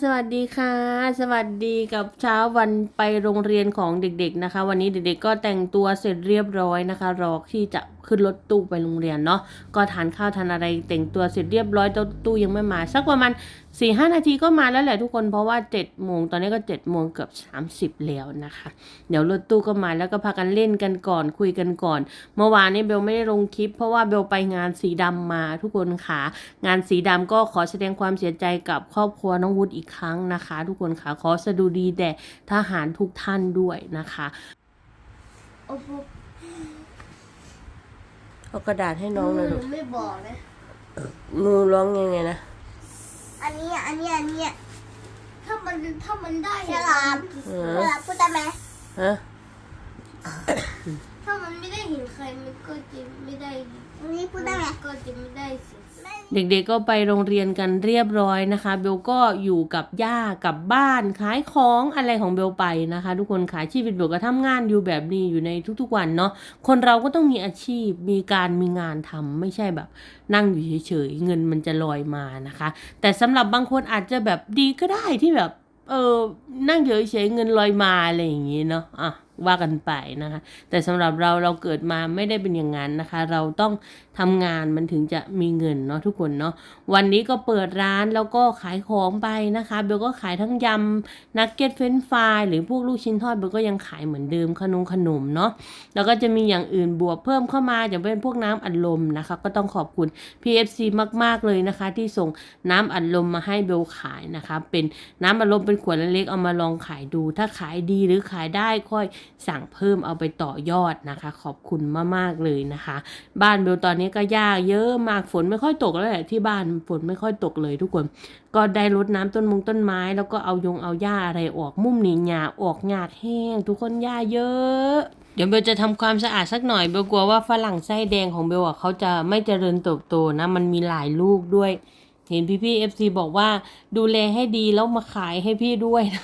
สวัสดีค่ะ สวัสดีกับเช้าวันไปโรงเรียนของเด็กๆนะคะ วันนี้เด็กๆก็แต่งตัวเสร็จเรียบร้อยนะคะ รอที่จะขึ้นรถตู้ไปโรงเรียนเนาะก็ทานข้าวทานอะไรแต่งตัวเสร็จเรียบร้อยต่ตู้ยังไม่มาสักประมาณสี่ห้านาทีก็มาแล้วแหละทุกคนเพราะว่าเจ็ดโมงตอนนี้ก็เจ็ดโมงเกือบสามสิบแล้วนะคะ เดี๋ยวรถตู้ก็มาแล้วก็พากันเล่นกันก่อนคุยกันก่อน เมื่อวานนี้เบลไม่ได้ลงคลิป เพราะว่าเบลไปงานสีดำมาทุกคนค่ะงานสีดำก็ขอแสดงความเสียใจกับครอบครัวน้องวุฒิอีกครั้งนะคะ ทุกคนค่ะ ขอสะดุดีแด่ทหารทุกท่านด้วยนะคะโอ้โหเอากระดาษให้น้องเลยหลูนูกไม่บอกนะมือร้องยังไงนะ อันนี้อันนี้อันนี้ถ้ามันถ้ามันได้ฉลามฉลามพูดได้ไหมฮะถ้ามันไม่ได้เห็นใครมันก็จะไม่ได้อันนี้พูดได้ไหมก็จะไม่ได้สิ เด็กๆก็ไปโรงเรียนกันเรียบร้อยนะคะ เบลก็อยู่กับย่ากับบ้านขายของอะไรของเบลไปนะคะ ทุกคนขายชีวิตเบลก็ทำงานอยู่แบบนี้อยู่ในทุกๆวันเนาะคนเราก็ต้องมีอาชีพมีการมีงานทำไม่ใช่แบบ นั่งอยู่เฉยๆเงินมันจะลอยมานะคะ แต่สำหรับบางคนอาจจะแบบดีก็ได้ที่แบบเออนั่งเฉยๆเงินลอยมาอะไรอย่างงี้เนาะอะ ว่ากันไปนะคะ แต่สำหรับเราเราเกิดมาไม่ได้เป็นอย่างนั้นนะคะ เราต้องทำงานมันถึงจะมีเงินเนาะทุกคนเนาะวันนี้ก็เปิดร้านแล้วก็ขายของไปนะคะเบลก็ขายทั้งยำนักเก็ตเฟรนฟรายหรือพวกลูกชิ้นทอดเบลก็ยังขายเหมือนเดิมขนมขนมเนาะแล้วก็จะมีอย่างอื่นบวกเพิ่มเข้ามาอย่างเป็นพวกน้ำอัดลมนะคะ ก็ต้องขอบคุณ PFC มากๆเลยนะคะ ที่ส่งน้ำอัดลมมาให้เบลขายนะคะ เป็นน้ำอัดลมเป็นขวดเล็กๆเอามาลองขายดู ถ้าขายดีหรือขายได้ค่อยสั่งเพิ่มเอาไปต่อยอดนะคะ ขอบคุณมากๆเลยนะคะ บ้านเบลตอนนี้ก็ยากเยอะมากฝนไม่ค่อยตกแล้วแหละที่บ้านฝนไม่ค่อยตกเลยทุกคน ก็ได้รดน้ำต้นมงต้นไม้ แล้วก็เอายงเอาหญ้าอะไรออกมุ่มนี่หญ้าออกหญ้าแห้ง ทุกคนหญ้าเยอะเดี๋ยวเบลจะทำความสะอาดสักหน่อยเบลกลัวว่าฝรั่งไส้แดงของเบลอะเขาจะไม่เจริญเติบโตนะ มันมีหลายลูกด้วย เห็นพี่พี่เอฟซีบอกว่าดูแลให้ดีแล้วมาขายให้พี่ด้วยนะ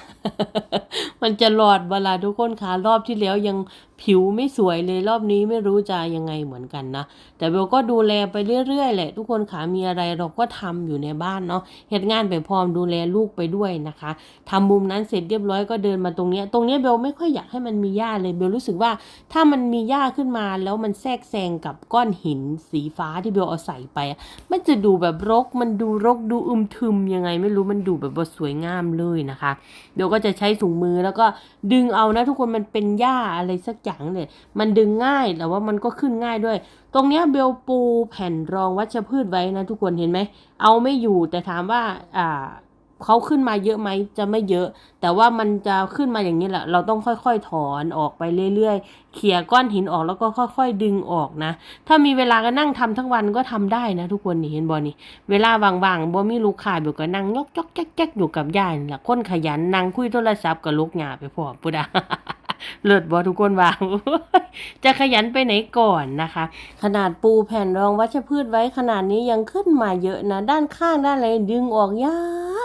มันจะหลอดเวลาทุกคนคะรอบที่แล้วยังผิวไม่สวยเลยรอบนี้ไม่รู้จะยังไงเหมือนกันนะ แต่เบลก็ดูแลไปเรื่อยๆแหละ ทุกคนขามีอะไรเราก็ทำอยู่ในบ้านเนาะเหตุงานไปพร้อมดูแลลูกไปด้วยนะคะทำมุมนั้นเสร็จเรียบร้อยก็เดินมาตรงเนี้ยตรงเนี้ยเบลไม่ค่อยอยากให้มันมีหญ้าเลยเบลรู้สึกว่าถ้ามันมีหญ้าขึ้นมาแล้วมันแทรกแซงกับก้อนหินสีฟ้าที่เบลเอาใส่ไปอะมันจะดูแบบรก มันดูรกดูอึมทึมยังไงไม่รู้มันดูแบบว่าสวยงามเลยนะคะ เบลก็จะใช้ถุงมือแล้วก็ดึงเอานะทุกคนมันเป็นหญ้าอะไรสักอย่างเลยมันดึงง่ายแต่ว่ามันก็ขึ้นง่ายด้วย ตรงเนี้ยเบลปูแผ่นรองวัชพืชไว้นะทุกคนเห็นไหม เอาไม่อยู่แต่ถามว่าอ่าเขาขึ้นมาเยอะไหมจะไม่เยอะ แต่ว่ามันจะขึ้นมาอย่างนี้แหละ เราต้องค่อยๆถอนออกไปเรื่อยๆเขี่ยก้อนหินออกแล้วก็ค่อย ๆ ดึงออกนะ ถ้ามีเวลาก็นั่งทำทั้งวันก็ทำได้นะ ทุกคนนี่เห็นบอนี่เวลาว่างๆบ่มีลูกค้าเบลก็นั่งยกยกแจ๊กแจ๊กอยู่กับยายนี่แหละคนขยันนั่งคุยโทรศัพท์กับลูกหยาไปพร้อมปุดา เลิศบอทุกคนว่าจะขยันไปไหนก่อนนะคะ ขนาดปูแผ่นรองวัชพืชไว้ขนาดนี้ยังขึ้นมาเยอะนะ ด้านข้างด้านอะไรดึงออกยา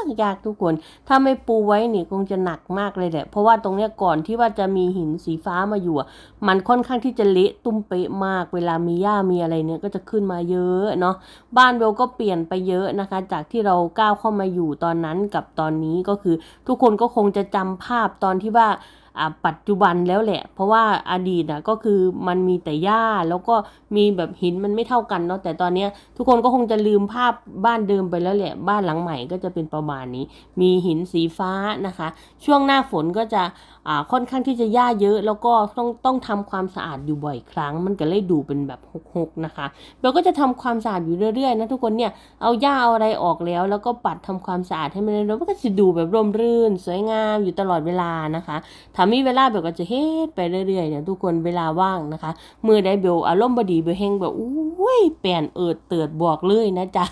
กยากทุกคน ถ้าไม่ปูไว้นี่คงจะหนักมากเลยแหละ เพราะว่าตรงเนี้ยก่อนที่ว่าจะมีหินสีฟ้ามาอยู่ มันค่อนข้างที่จะเละตุ้มเป๊ะมาก เวลามีหญ้ามีอะไรเนี่ยก็จะขึ้นมาเยอะเนาะ บ้านเบลก็เปลี่ยนไปเยอะนะคะ จากที่เราก้าวเข้ามาอยู่ตอนนั้นกับตอนนี้ก็คือ ทุกคนก็คงจะจำภาพตอนที่ว่า ปัจจุบันแล้วแหละ เพราะว่าอดีตนะก็คือมันมีแต่หญ้าแล้วก็มีแบบหินมันไม่เท่ากันเนาะแต่ตอนนี้ทุกคนก็คงจะลืมภาพบ้านเดิมไปแล้วแหละ บ้านหลังใหม่ก็จะเป็นประมาณนี้ มีหินสีฟ้านะคะ ช่วงหน้าฝนก็จะอ่าค่อนข้างที่จะหญ้าเยอะ แล้วก็ต้องต้องทำความสะอาดอยู่บ่อยครั้ง มันก็เลยดูเป็นแบบหกๆนะคะเราก็จะทำความสะอาดอยู่เรื่อยๆนะทุกคนเนี่ยเอาหญ้าเอาอะไรออกแล้ว แล้วก็ปัดทำความสะอาดให้มันเรื่อยๆมันก็จะดูแบบร่มรื่น สวยงามอยู่ตลอดเวลานะคะถ้ามีเวลาเบลก็จะเฮ็ดไปเรื่อยๆเนี่ยทุกคนเวลาว่างนะคะ มือได้เบลอารมณ์บดีเบลเฮงแบบอุ้ยแปนเอิดเติดบอกเลยนะจ๊ะ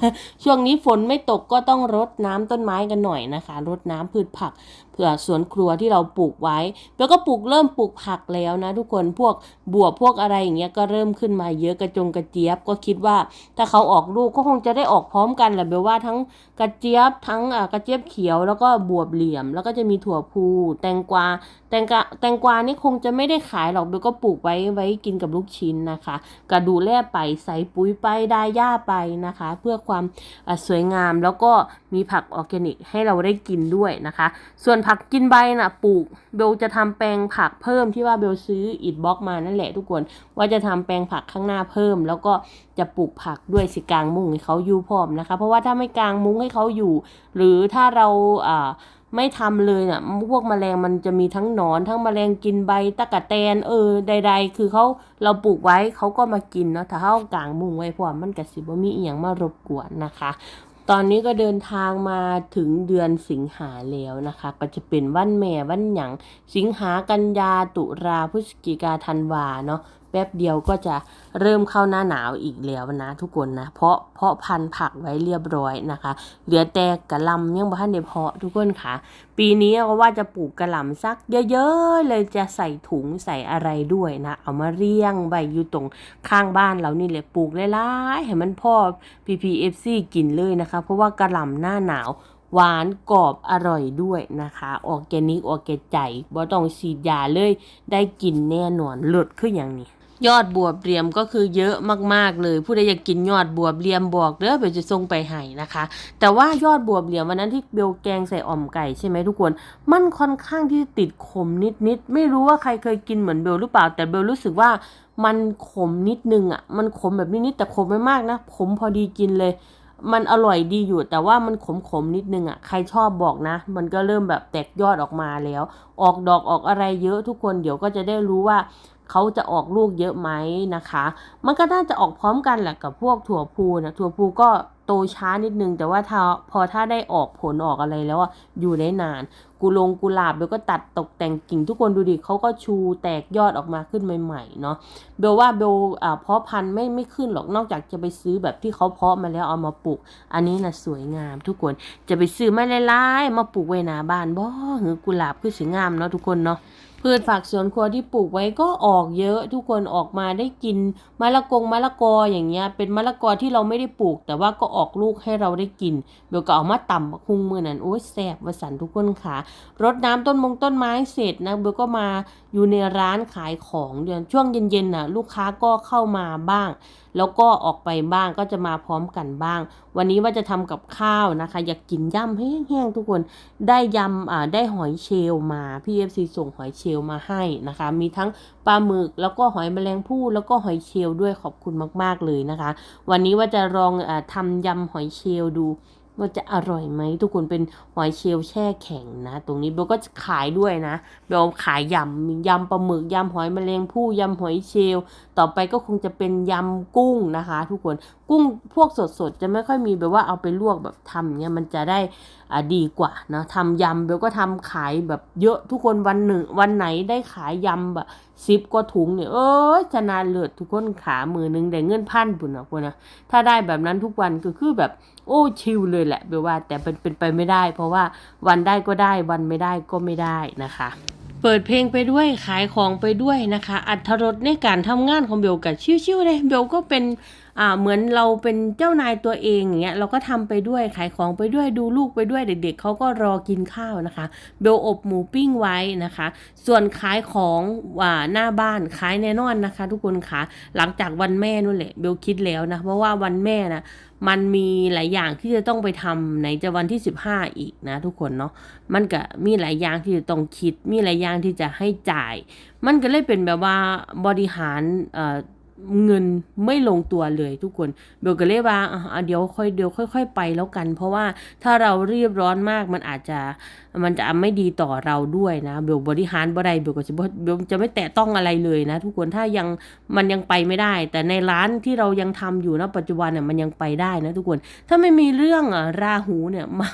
ช่วงนี้ฝนไม่ตกก็ต้องรดน้ำต้นไม้กันหน่อยนะคะ รดน้ำพืชผัก สวนครัวที่เราปลูกไว้ แล้วก็ปลูกเริ่มปลูกผักแล้วนะทุกคนพวกบวบพวกอะไรอย่างเงี้ยก็เริ่มขึ้นมาเยอะกระจงกระเจี๊ยบก็คิดว่า ถ้าเขาออกลูกก็คงจะได้ออกพร้อมกันแหละเบลว่าทั้งกระเจี๊ยบทั้งอ่ากระเจี๊ยบเขียวแล้วก็บวบเหลี่ยม แล้วก็จะมีถั่วพูแตงกวาแตงกะแตงกวานี่คงจะไม่ได้ขายหรอกเบลก็ปลูกไว้ไว้กินกับลูกชิ้นนะคะก็ดูแลไปใส่ปุ๋ยไปไดาหญ้าไปนะคะ เพื่อความสวยงามแล้วก็มีผักออร์แกนิกให้เราได้กินด้วยนะคะ ส่วนผักกินใบน่ะปลูก เบลจะทำแปลงผักเพิ่มที่ว่าเบลซื้ออิฐบล็อกมานั่นแหละทุกคน ว่าจะทำแปลงผักข้างหน้าเพิ่ม แล้วก็จะปลูกผักด้วยสิกลางมุ้งให้เขาอยู่พร้อมนะคะ เพราะว่าถ้าไม่กลางมุ้งให้เขาอยู่ หรือถ้าเราอ่าไม่ทำเลยน่ะพวกแมลงมันจะมีทั้งหนอนทั้งแมลงกินใบตะกะแตนเออใด ๆ คือเขาเราปลูกไว้เขาก็มากินเนาะถ้าเขากลางมุ้งไว้พร้อมมันก็สิบ่มีอีหยังมารบกวนนะคะ ตอนนี้ก็เดินทางมาถึงเดือนสิงหาแล้วนะคะ ก็จะเป็นวันแม่วันหยังสิงหากันยาตุราพฤศจิกาธันวาเนาะ แป๊บเดียวก็จะเริ่มเข้าหน้าหนาวอีกแล้วนะทุกคนนะ เพราะเพาะพันธุ์ผักไว้เรียบร้อยนะคะ เหลือแต่กระลำยังบ่ทันได้เพาะทุกคนค่ะ ปีนี้ก็ว่าจะปลูกกระลำสักเยอะๆเลยจะใส่ถุงใส่อะไรด้วยนะ เอามาเรียงใบอยู่ตรงข้างบ้านเรานี่แหละปลูกหลายๆให้มันพ่อ PPFC กินเลยนะคะ เพราะว่ากระลำหน้าหนาวหวานกรอบอร่อยด้วยนะคะ ออร์แกนิกออร์แกใจบ่ต้องฉีดยาเลย ได้กินแน่นอนเลิศขึ้นอย่างนี้ ยอดบวบเรียมก็คือเยอะมากๆเลย ผู้ใดอยากกินยอดบวบเรียมบอกเด้อเบลจะส่งไปให้นะคะ แต่ว่ายอดบวบเรียมวันนั้นที่เบลแกงใส่อ่อมไก่ใช่ไหมทุกคน มันค่อนข้างที่จะติดขมนิดๆไม่รู้ว่าใครเคยกินเหมือนเบลหรือเปล่า แต่เบลรู้สึกว่ามันขมนิดนึงอะมันขมแบบนิดๆแต่ขมไม่มากนะขมพอดีกินเลย มันอร่อยดีอยู่ แต่ว่ามันขมๆนิดนึงอะใครชอบบอกนะ มันก็เริ่มแบบแตกยอดออกมาแล้ว ออกดอกออกอะไรเยอะทุกคนเดี๋ยวก็จะได้รู้ว่า เขาจะออกลูกเยอะไหมนะคะ มันก็น่าจะออกพร้อมกันแหละกับพวกถั่วพูนะถั่วพูก็โตช้านิดนึง แต่ว่าถ้าพอถ้าได้ออกผลออกอะไรแล้วอะอยู่ได้นาน กุลงกุหลาบเบลก็ตัดตกแต่งกิ่งทุกคนดูดิเขาก็ชูแตกยอดออกมาขึ้นใหม่ๆเนาะเบลว่าเบลเพาะพันธุ์ไม่ไม่ขึ้นหรอกนอกจากจะไปซื้อแบบที่เขาเพาะมาแล้วเอามาปลูก อันนี้นะสวยงามทุกคนจะไปซื้อไม่หลายๆมาปลูกไว้หน้าบ้านบ่หือกุหลาบคือสวยงามเนาะทุกคนเนาะ พืชผักสวนครัวที่ปลูกไว้ก็ออกเยอะทุกคนออกมาได้กินมะละกงมะละกออย่างเงี้ยเป็นมะละกอที่เราไม่ได้ปลูก แต่ว่าก็ออกลูกให้เราได้กินเบลก็เอามาตำบักฮุงมือนั้นโอ้ยแซ่บวสันทุกคนค่ะรดน้ำต้นมงต้นไม้เสร็จนะเบลก็มาอยู่ในร้านขายของเดือนช่วงเย็นๆน่ะลูกค้าก็เข้ามาบ้าง แล้วก็ออกไปบ้างก็จะมาพร้อมกันบ้าง วันนี้ว่าจะทำกับข้าวนะคะ อยากกินย่ำแห้งๆทุกคนได้ยำอ่าได้หอยเชลมาพี่เอฟซีส่งหอยเชลล์มาให้นะคะ มีทั้งปลาหมึก แล้วก็หอยแมลงภู่แล้วก็หอยเชลล์ด้วยขอบคุณมาก ๆเลยนะคะ วันนี้ว่าจะลองอทำยำหอยเชลล์ดู ว่าจะอร่อยไหมทุกคนเป็นหอยเชลล์แช่แข็งนะ ตรงนี้เบลก็ขายด้วยนะเบลขายยำยำปลาหมึกยำหอยแมลงภู่ยำหอยเชลล์ต่อไปก็คงจะเป็นยำกุ้งนะคะ ทุกคนกุ้งพวกสดๆจะไม่ค่อยมีแบบว่าเอาไปลวกแบบทำเนี่ยมันจะได้อ่าดีกว่านะทำยำเบลก็ทำขายแบบเยอะทุกคนวันหนึ่งวันไหนได้ขายยำแบบซิปก็ถุงเนี่ยเอ้ยชนะเลิศทุกคนขามือหนึงได้เงินพันปุ่นนะพวกนะถ้าได้แบบนั้นทุกวันก็คือแบบ โอ้ชิลเลยแหละเบลว่าแต่เป็นเป็นไปไม่ได้ เพราะว่าวันได้ก็ได้วันไม่ได้ก็ไม่ได้นะคะเปิดเพลงไปด้วยขายของไปด้วยนะคะ อัธรสในการทำงานของเบลกับชิวๆเลยเบลก็เป็น อ่าเหมือนเราเป็นเจ้านายตัวเองอย่างเงี้ยเราก็ทำไปด้วยขายของไปด้วยดูลูกไปด้วยเด็ก ๆเขาก็รอกินข้าวนะคะเบลอบหมูปิ้งไว้นะคะ ส่วนขายของว่าหน้าบ้านขายแน่นอนนะคะ ทุกคนคะหลังจากวันแม่นู่นแหละเบลคิดแล้วนะเพราะว่าวันแม่นะมันมีหลายอย่างที่จะต้องไปทำไหนจะวันที่ 15 อีกนะ ทุกคนเนาะมันก็มีหลายอย่างที่จะต้องคิด มีหลายอย่างที่จะให้จ่าย มันก็เลยเป็นแบบว่าบริหารเอ่อ เงินไม่ลงตัวเลยทุกคนเบลก็เลยว่าอะเดี๋ยวค่อยเดี๋ยวค่อย ๆ ไปแล้วกัน เพราะว่าถ้าเรารีบร้อนมากมันอาจจะมันจะไม่ดีต่อเราด้วยนะเบลบริหารบ่ได้เบลก็จะเบลจะไม่แตะต้องอะไรเลยนะ ทุกคนถ้ายังมันยังไปไม่ได้ แต่ในร้านที่เรายังทำอยู่นะปัจจุบันเนี่ยมันยังไปได้นะทุกคนถ้าไม่มีเรื่องอะราหูเนี่ยมา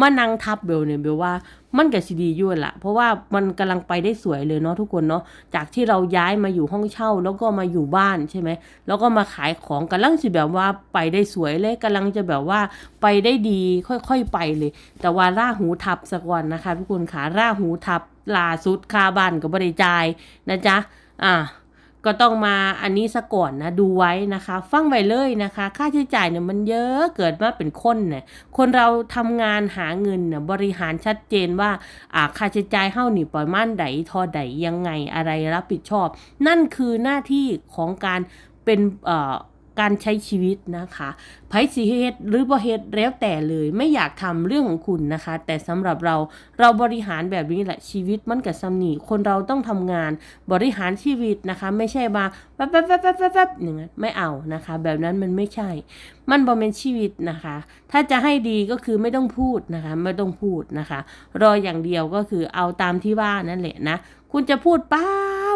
มานั่งทับเบลเนี่ยเบลว่ามันก็สิดียู่นละเพราะว่ามันกำลังไปได้สวยเลยเนาะทุกคนเนาะจากที่เราย้ายมาอยู่ห้องเช่าแล้วก็มาอยู่บ้านใช่ไหมแล้วก็มาขายของกำลังสิแบบว่าไปได้สวยเลยกำลังจะแบบว่าไปได้ดีค่อยๆไปเลย แต่ว่าราหูทับสักวันนะคะทุกคนขาราหูทับลาสุดคาบ้านกับบริจายนะจ๊ะอ่าก็ต้องมาอันนี้ซะก่อนนะดูไว้นะคะ ฟังไว้เลยนะคะ ค่าใช้จ่ายเนี่ยมันเยอะเกิดมาเป็นคนเนี่ยคนเราทำงานหาเงินเนี่ยบริหารชัดเจนว่าอ่าค่าใช้จ่ายเฮ้านี่ปล่อยมั่นใดทอใดยังไงอะไรรับผิดชอบ นั่นคือหน้าที่ของการเป็นเอ่อ การใช้ชีวิตนะคะไผสิเฮ็ดหรือบ่เฮ็ดแล้วแต่เลยไม่อยากทำเรื่องของคุณนะคะ แต่สำหรับเราเราบริหารแบบนี้แหละชีวิตมันกับสำนีคนเราต้องทำงานบริหารชีวิตนะคะ ไม่ใช่มา ป๊บแป๊บแป๊บแป๊บแป๊บแป๊บอย่างนั้นไม่เอานะคะ แบบนั้นมันไม่ใช่ มันบ่เป็นชีวิตนะคะ ถ้าจะให้ดีก็คือไม่ต้องพูดนะคะ ไม่ต้องพูดนะคะ รออย่างเดียวก็คือเอาตามที่ว่านั่นแหละนะคุณจะพูดเปล่า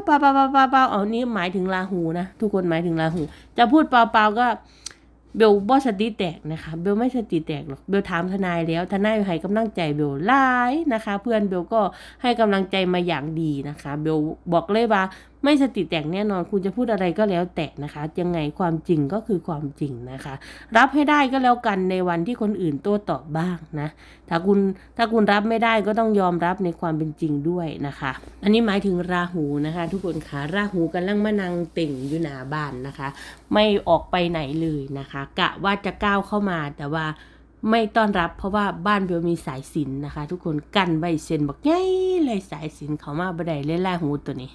เปล่าเปล่าเปล่าเปล่าเอานี้หมายถึงลาหูนะทุกคนหมายถึงลาหู จะพูดเปล่าเปล่าก็เบลบ่สติแตกนะคะเบลไม่สติแตกหรอกเบลถามทนายแล้วทนายให้กำลังใจเบลหลายนะคะ เพื่อนเบลก็ให้กำลังใจมาอย่างดีนะคะ เบลบอกเลยว่า ไม่สติแตกแน่นอนคุณจะพูดอะไรก็แล้วแต่นะคะ ยังไงความจริงก็คือความจริงนะคะ รับให้ได้ก็แล้วกันในวันที่คนอื่นโต้ตอบบ้างนะ ถ้าคุณถ้าคุณรับไม่ได้ก็ต้องยอมรับในความเป็นจริงด้วยนะคะ อันนี้หมายถึงราหูนะคะ ทุกคนคะราหูกำลังมานังเต่งอยู่หน้าบ้านนะคะ ไม่ออกไปไหนเลยนะคะ กะว่าจะก้าวเข้ามาแต่ว่า ไม่ต้อนรับเพราะว่าบ้านเบลมีสายสินนะคะ ทุกคนกันไว้เซนบอกไงเลยสายสินเขามาบ่ได้เล่นล่าหูตัวนี้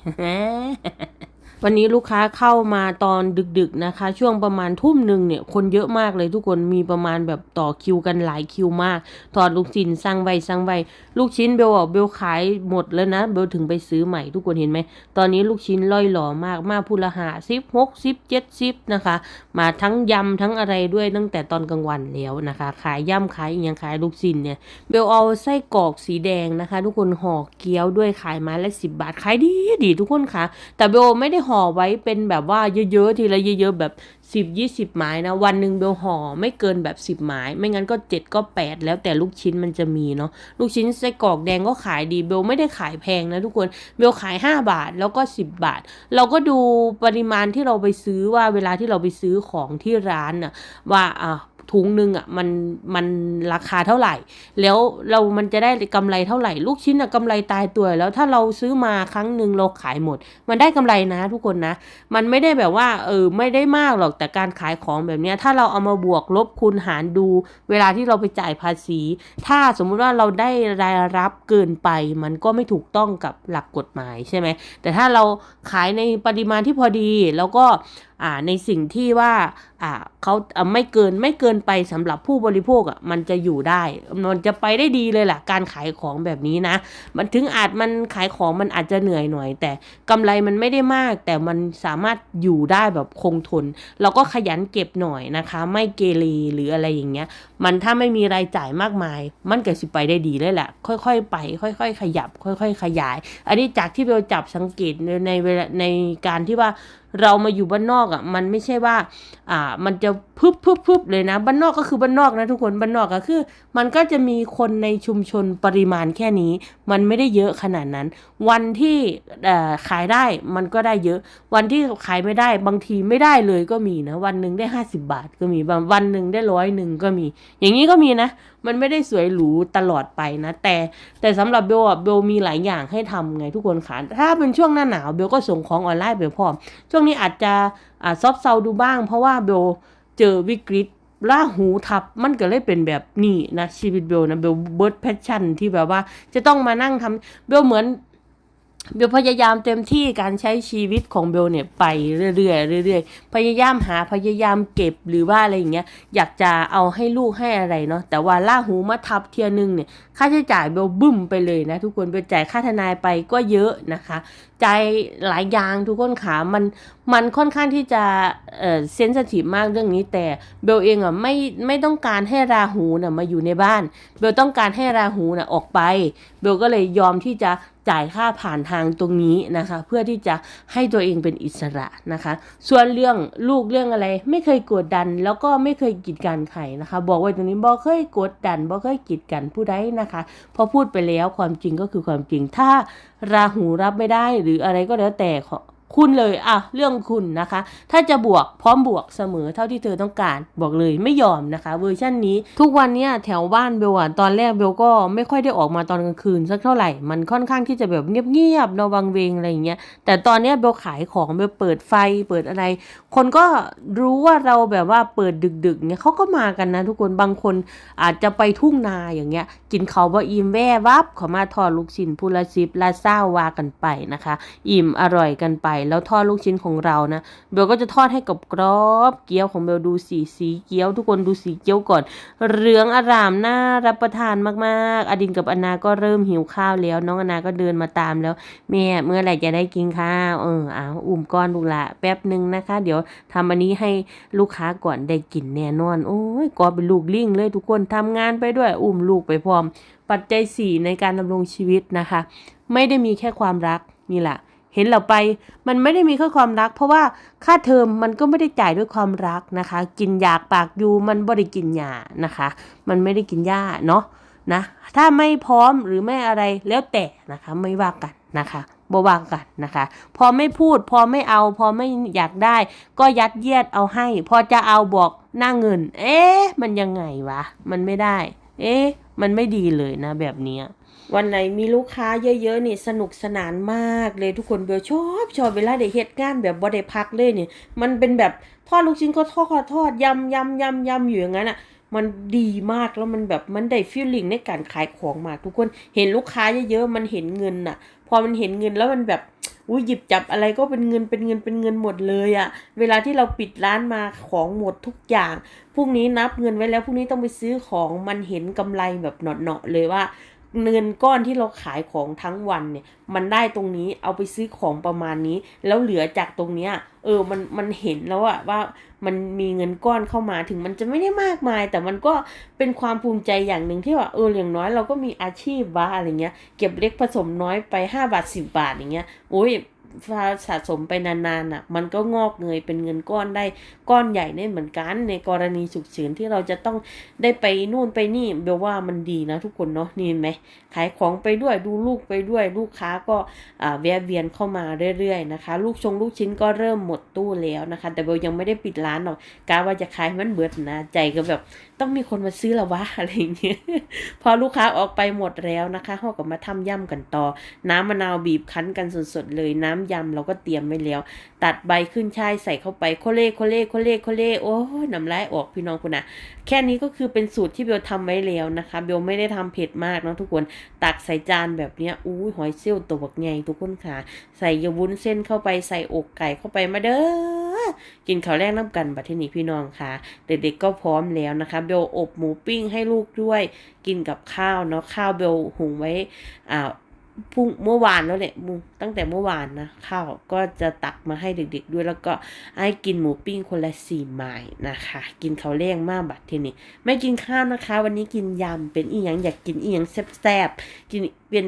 วันนี้ลูกค้าเข้ามาตอนดึกๆนะคะ ช่วงประมาณทุ่มหนึ่งเนี่ยคนเยอะมากเลยทุกคนมีประมาณแบบต่อคิวกันหลายคิวมากถอดลูกชิ้นสั่งไว้สั่งไว้ลูกชิ้นเบลบอะเบลขายหมดแล้วนะเบลถึงไปซื้อใหม่ทุกคนเห็นไหมตอนนี้ลูกชิ้นล่อยหล่อมากมากพูละหาสิบหกสิบเจ็ดสิบนะคะ มาทั้งยำทั้งอะไรด้วยตั้งแต่ตอนกลางวันแล้วนะคะ ขายย่ำขายอหยังขายลูกชิ้นเนี่ยเบลเอาไส้กรอกสีแดงนะคะ ทุกคนห่อเกี๊ยวด้วยขายไม้ละสิบบาทขายดีดีทุกคนค่ะ แต่เบลไม่ได้ห่อห่อไว้เป็นแบบว่าเยอะๆทีละเยอะๆแบบสิบยี่สิบไม้นะวันหนึ่งเบลห่อไม่เกินแบบสิบไม้ ไม่งั้นก็เจ็ดก็แปดแล้วแต่ลูกชิ้นมันจะมีเนาะลูกชิ้นไส้กรอกแดงก็ขายดีเบลไม่ได้ขายแพงนะทุกคนเบลขายห้าบาทแล้วก็สิบบาท เราก็ดูปริมาณที่เราไปซื้อว่าเวลาที่เราไปซื้อของที่ร้านน่ะว่าอะ ถุงหนึ่งอะมันมันราคาเท่าไหร่ แล้วเรามันจะได้กำไรเท่าไหร่ ลูกชิ้นอะกำไรตายตัวแล้วถ้าเราซื้อมาครั้งหนึ่งเราขายหมด มันได้กำไรนะทุกคนนะ มันไม่ได้แบบว่าเออไม่ได้มากหรอกแต่การขายของแบบเนี้ยถ้าเราเอามาบวกลบคูณหารดู เวลาที่เราไปจ่ายภาษี ถ้าสมมุติว่าเราได้รายรับเกินไป มันก็ไม่ถูกต้องกับหลักกฎหมายใช่ไหมแต่ถ้าเราขายในปริมาณที่พอดีแล้วก็ ในสิ่งที่ว่าเขาไม่เกินไม่เกินไปสำหรับผู้บริโภคอะมันจะอยู่ได้มันจะไปได้ดีเลยแหละการขายของแบบนี้นะ มันถึงอาจมันขายของมันอาจจะเหนื่อยหน่อย แต่กำไรมันไม่ได้มาก แต่มันสามารถอยู่ได้แบบคงทนเราก็ขยันเก็บหน่อยนะคะ ไม่เกเรหรืออะไรอย่างเงี้ย มันถ้าไม่มีรายจ่ายมากมาย มันก็สิไปได้ดีเลยแหละ ค่อยๆไป ค่อยๆ ขยับ ค่อย ๆ ขยาย อันนี้จากที่เราจับสังเกตในในในการที่ว่า เรามาอยู่บ้านนอกอะมันไม่ใช่ว่า อ่า มันจะพึบพึบพึบเลยนะบ้านนอกก็คือบ้านนอกนะทุกคนบ้านนอกก็คือ มันก็จะมีคนในชุมชนปริมาณแค่นี้ มันไม่ได้เยอะขนาดนั้น วันที่ขายได้มันก็ได้เยอะ วันที่ขายไม่ได้บางทีไม่ได้เลยก็มีนะวันหนึ่งได้ห้าสิบาทก็มีบางวันหนึ่งได้ร้อยหนึ่งก็มี อย่างนี้ก็มีนะ มันไม่ได้สวยหรูตลอดไปนะ แต่แต่สำหรับเบลอะเบลมีหลายอย่างให้ทำไงทุกคนค่ะถ้าเป็นช่วงหน้าหนาวเบลก็ส่งของออนไลน์ไปพร้อม ช่วงนี้อาจจะอ่าซอฟเซาดูบ้าง เพราะว่าเบลเจอวิกฤตล่าหูทับมันก็เลยเป็นแบบนี้นะชีวิตเบลนะเบลเบิร์ดแพชชั่นที่แบบว่าจะต้องมานั่งทำเบลเหมือน เบลพยายามเต็มที่การใช้ชีวิตของเบลเนี่ยไปเรื่อยๆเรื่อยๆ พยายามหาพยายามเก็บหรือว่าอะไรอย่างเงี้ยอยากจะเอาให้ลูกให้อะไรเนาะแต่ว่าล่าหูมาทับเทียนึงเนี่ยค่าใช้จ่ายเบลบึ้มไปเลยนะทุกคนเบลจ่ายค่าทนายไปก็เยอะนะคะ ใจหลายอย่างทุกคนขามันมันค่อนข้างที่จะเซนสทีฟมากเรื่องนี้แต่เบลเองอะไม่ไม่ต้องการให้ราหูน่ะมาอยู่ในบ้าน เบลต้องการให้ราหูน่ะออกไป เบลก็เลยยอมที่จะจ่ายค่าผ่านทางตรงนี้นะคะ เพื่อที่จะให้ตัวเองเป็นอิสระนะคะ ส่วนเรื่องลูกเรื่องอะไร ไม่เคยกดดัน แล้วก็ไม่เคยกีดกันใครนะคะ บอกไว้ตรงนี้บอกเคยกดดันบอกเคยกีดกันผู้ใดนะคะพอพูดไปแล้วความจริงก็คือความจริงถ้าราหูรับไม่ได้หรืออะไรก็แล้วแต่ข คุณเลยอะเรื่องคุณนะคะ ถ้าจะบวกพร้อมบวกเสมอเท่าที่เธอต้องการ บอกเลยไม่ยอมนะคะ เวอร์ชันนี้ ทุกวันเนี้ยแถวบ้านเบลอะตอนแรกเบลก็ไม่ค่อยได้ออกมาตอนกลางคืนสักเท่าไหร่ มันค่อนข้างที่จะแบบเงียบๆนอะวังเวงอะไรอย่างเงี้ย แต่ตอนเนี้ยเบลขายของเบลเปิดไฟเปิดอะไร คนก็รู้ว่าเราแบบว่าเปิดดึกๆเนี่ยเขาก็มากันนะทุกคน บางคนอาจจะไปทุ่งนาอย่างเงี้ย กินเขาวบ่อิ่มแว่วับเขามาทอดลูกชิ้นพูละสิบละเศร้าวากันไปนะคะ อิ่มอร่อยกันไปแล้วทอดลูกชิ้นของเรานะเบลก็จะทอดให้กับกรอบเกี๊ยวของเบลดูสีสีเกี๊ยว ทุกคนดูสีเกี๊ยวก่อน เหลืองอร่ามน่ารับประทานมากๆ อดินกับอนาก็เริ่มหิวข้าวแล้ว น้องอนาก็เดินมาตามแล้วแม่เมื่อไหร่จะได้กินข้าวเออเอาอุ่มก้อนลูกละแป๊บหนึ่งนะคะ เดี๋ยวทำอันนี้ให้ลูกค้าก่อนได้กินแน่นอน โอ้ยก็เป็นลูกลิงเลยทุกคนทำงานไปด้วยอุ้มลูกไปพร้อม ปัจจัยสี่ในการดำรงชีวิตนะคะ ไม่ได้มีแค่ความรักนี่แหละ เห็นเราไป มันไม่ได้มีแค่ความรัก เพราะว่าค่าเทอมมันก็ไม่ได้จ่ายด้วยความรักนะคะ กินยากปากอยูมันบ่ได้กินยานะคะ มันไม่ได้กินหญ้าเนาะนะถ้าไม่พร้อมหรือไม่อะไรแล้วแต่นะคะไม่ว่ากันนะคะบว่ากันนะคะ พอไม่พูด พอไม่เอา พอไม่อยากได้ ก็ยัดเยียดเอาให้ พอจะเอาบอกหน้าเงิน เอ๊ะ มันยังไงวะ มันไม่ได้ เอ๊ะ มันไม่ดีเลยนะแบบเนี้ย วันไหนมีลูกค้าเยอะๆนี่สนุกสนานมากเลยทุกคนเบลชอบชอบเวลาได้เฮ็ดงานแบบบ่ได้พักเลยเนี่ยมันเป็นแบบทอดลูกชิ้นก็ทอดทอดยำยำยำยำอยู่อย่างนั้นอะมันดีมากแล้วมันแบบมันได้ฟีลลิ่งในการขายของมากทุกคนเห็นลูกค้าเยอะๆมันเห็นเงินน่ะ พอมันเห็นเงินแล้วมันแบบอุ้ยหยิบจับอะไรก็เป็นเงินเป็นเงินเป็นเงินหมดเลยอะ่ะเวลาที่เราปิดร้านมาของหมดทุกอย่างพรุ่งนี้นับเงินไว้แล้วพรุ่งนี้ต้องไปซื้อของมันเห็นกำไรแบบเนาะๆเลยว่า เงินก้อนที่เราขายของทั้งวันเนี่ย มันได้ตรงนี้เอาไปซื้อของประมาณนี้ แล้วเหลือจากตรงเนี้ย เออมันมันเห็นแล้วอะว่ามันมีเงินก้อนเข้ามาถึงมันจะไม่ได้มากมาย แต่มันก็เป็นความภูมิใจอย่างหนึ่งที่ว่าเอออย่างน้อยเราก็มีอาชีพวะอะไรเงี้ยเก็บเล็กผสมน้อยไปห้าบาทสิบบาทอย่างเงี้ยโอ้ย พอสะสมไปนานๆอะ มันก็งอกเงยเป็นเงินก้อนได้ก้อนใหญ่ได้เหมือนกัน ในกรณีฉุกเฉินที่เราจะต้องได้ไปนู่นไปนี่เบลว่ามันดีนะทุกคนเนาะนี่เห็นไหมขายของไปด้วยดูลูกไปด้วยลูกค้าก็อ่าแวะเวียนเข้ามาเรื่อยๆนะคะ ลูกชงลูกชิ้นก็เริ่มหมดตู้แล้วนะคะ แต่เบลยังไม่ได้ปิดร้านหรอกกาว่าจะขายให้มันเบิดนะใจก็แบบ ต้องมีคนมาซื้อละวะอะไรอย่างเงี้ยพอลูกค้าออกไปหมดแล้วนะคะเขาก็มาทำย่ำกันต่อ น้ำมะนาวบีบคั้นกันสดๆเลย น้ำยำเราก็เตรียมไว้แล้ว ตัดใบขึ้นช่ายใส่เข้าไปโคเล่โคเล่โคเล่โคเล่โอ้น้ำลายออกพี่น้องคุณนะแค่นี้ก็คือเป็นสูตรที่เบลทำไว้แล้วนะคะเบลไม่ได้ทำเผ็ดมากเนาะทุกคนตักใส่จานแบบเนี้ยอู้หอยเซี่ยวตัวบักใหญ่ทุกคนค่ะ ใส่ยาวุ้นเส้นเข้าไปใส่อกไก่เข้าไปมาเด้อกินข้าวแรกน้ำกันบัดเทนี้พี่น้องค่ะเด็กๆก็พร้อมแล้วนะคะเบลอบหมูปิ้งให้ลูกด้วยกินกับข้าวเนาะข้าวเบลหุงไว้อ่าพุ่งเมื่อวานแล้วแหละมตั้งแต่เมื่อวานนะข้าวก็จะตักมาให้เด็กๆด้วยแล้วก็ให้กินหมูปิ้งคนละสี่ไม้นะคะ กินเข้าวแรงมากบัดทีนี้ไม่กินข้าวนะคะ วันนี้กินยำเป็นอีหยังอยากกินอีหยังแซ่บๆกินเป็น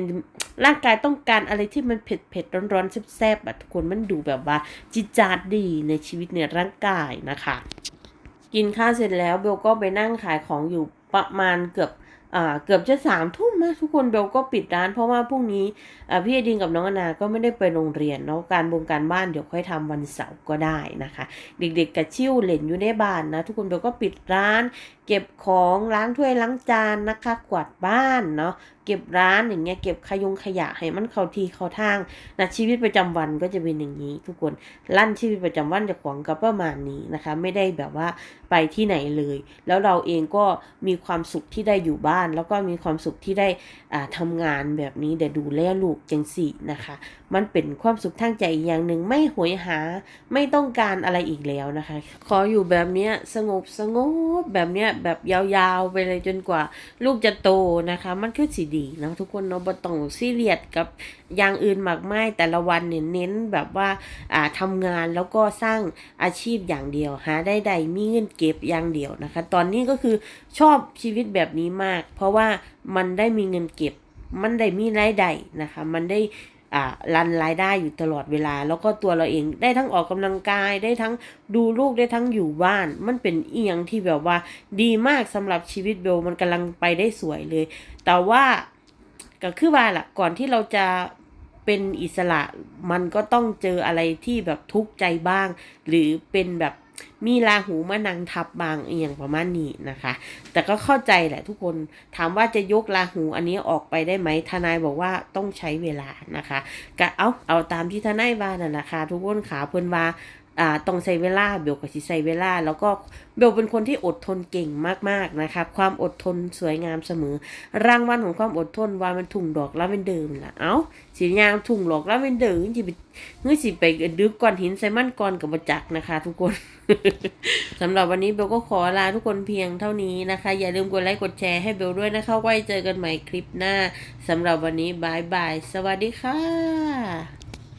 ร่างกายต้องการอะไรที่มันเผ็ดๆร้อนๆแซ่บๆอะทุกคนมันดูแบบว่าจิตจาดดีในชีวิตในร่างกายนะคะ กินข้าวเสร็จแล้วเบลก็ไปนั่งขายของอยู่ประมาณเกือบเกือบจะสามทุ่มนะทุกคนเบลก็ปิดร้าน เพราะว่าพรุ่งนี้พี่อดินกับน้องอนาก็ไม่ได้ไปโรงเรียนเนาะการบงการบ้านเดี๋ยวค่อยทำวันเสาร์ก็ได้นะคะ เด็กๆกระชิ่วเล่นอยู่ในบ้านนะทุกคนเบลก็ปิดร้านเก็บของล้างถ้วยล้างจานนะคะ กวาดบ้านเนาะเก็บร้านอย่างเงี้ยเก็บขยงขยะให้มันเข้าที่เข้าทางนะชีวิตประจำวันก็จะเป็นอย่างนี้ ทุกคนลั่นชีวิตประจำวันจากของก็ประมาณนี้นะคะ ไม่ได้แบบว่าไปที่ไหนเลย แล้วเราเองก็มีความสุขที่ได้อยู่บ้าน แล้วก็มีความสุขที่ได้อ่าทำงานแบบนี้แต่ดูแลลูกจังสี่นะคะ มันเป็นความสุขทางใจอีกอย่างหนึ่งไม่หวยหาไม่ต้องการอะไรอีกแล้วนะคะ ขออยู่แบบเนี้ยสงบสงบแบบเนี้ยแบบยาวๆไปเลยจนกว่า ลูกจะโตนะคะ มันคือสีดีนะทุกคนเนาะบต้องซีเรียสกับอย่างอื่นมากมายแต่ละวันเนี่ยเน้นแบบว่าอ่าทำงานแล้วก็สร้างอาชีพอย่างเดียวหาได้ใดมีเงินเก็บอย่างเดียวนะคะ ตอนนี้ก็คือชอบชีวิตแบบนี้มาก เพราะว่ามันได้มีเงินเก็บมันได้มีรายได้นะคะ มันได้ รันรายได้อยู่ตลอดเวลา แล้วก็ตัวเราเองได้ทั้งออกกำลังกายได้ทั้งดูลูกได้ทั้งอยู่บ้าน มันเป็นเอียงที่แบบว่าดีมากสำหรับชีวิตเบลมันกำลังไปได้สวยเลย แต่ว่าก็คือว่าล่ะก่อนที่เราจะเป็นอิสระมันก็ต้องเจออะไรที่แบบทุกข์ใจบ้าง หรือเป็นแบบ มีลาหูมานังทับบางเอียงประมาณนี้นะคะ แต่ก็เข้าใจแหละทุกคนถามว่าจะยกลาหูอันนี้ออกไปได้ไหมทนายบอกว่าต้องใช้เวลานะคะก็เอาเอาตามที่ทนายว่านั่นะคะ ทุกคนขาเพิ่นว่า อ่าต้องใช้เวลาเบลก็สิใช้เวลา แล้วก็เบลเป็นคนที่อดทนเก่งมากๆนะคะความอดทนสวยงามเสมอ รางวัลของความอดทนว่ามันถุงดอกแล้วเป็นเดิมล่ะเอ้าสียางถุงดอกแล้วเป็นเดิมจิไปเงื่อสิไปดึกก้อนหินใส่มันก้อนกับบจักนะคะ ทุกคนสำหรับวันนี้เบลก็ขอลาทุกคนเพียงเท่านี้นะคะ อย่าลืมกดไลค์กดแชร์ให้เบลด้วยนะคะไว้เจอกันใหม่คลิปหน้าสำหรับวันนี้บายบายสวัสดีค่ะ